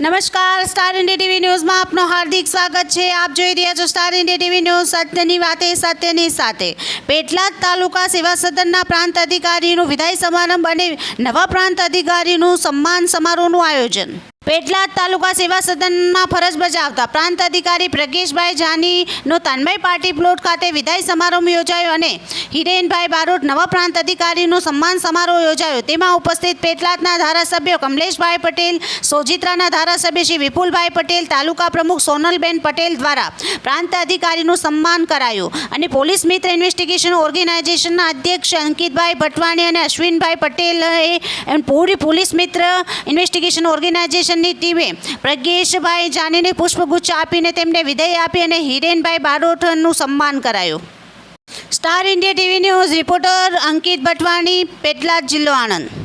Star India TV ન્યૂઝમાં આપનું હાર્દિક સ્વાગત છે. આપ જોઈ રહ્યા છો સ્ટાર ઇન્ડિયા ટીવી ન્યૂઝ. સત્યની વાતે, સત્યની સાથે. પેટલાદ તાલુકા સેવા સદનના પ્રાંત અધિકારીનું વિદાય સમારંભ અને નવા પ્રાંત અધિકારીનું સન્માન સમારોહનું આયોજન. પેટલાદ તાલુકા સેવા સદનમાં ફરજ બજાવતા પ્રાંત અધિકારી પ્રજ્ઞેશભાઈ જાનીનો તન્મય પાર્ટી પ્લોટ ખાતે વિદાય સમારોહ યોજાયો અને હિરેનભાઈ બારોટ નવા પ્રાંત અધિકારીનો સન્માન સમારોહ યોજાયો. તેમાં ઉપસ્થિત પેટલાદના ધારાસભ્યો કમલેશભાઈ પટેલ, સોજિત્રાના ધારાસભ્ય શ્રી વિપુલભાઈ પટેલ, તાલુકા પ્રમુખ સોનલબેન પટેલ દ્વારા પ્રાંત અધિકારીનું સન્માન કરાયું અને પોલીસ મિત્ર ઇન્વેસ્ટિગેશન ઓર્ગેનાઇઝેશનના અધ્યક્ષ અંકિતભાઈ ભટવાણી અને અશ્વિનભાઈ પટેલે પૂરી પોલીસ મિત્ર ઇન્વેસ્ટિગેશન ઓર્ગેનાઇઝેશનની ટીમે પ્રજ્ઞેશભાઈ જાનીને પુષ્પગુચ્છ આપીને તેમને વિદાય આપી અને હિરેનભાઈ બારોટનું સન્માન કરાયું. Star India TV news reporter Ankit Bhatwani Petlad જિલ્લો આણંદ.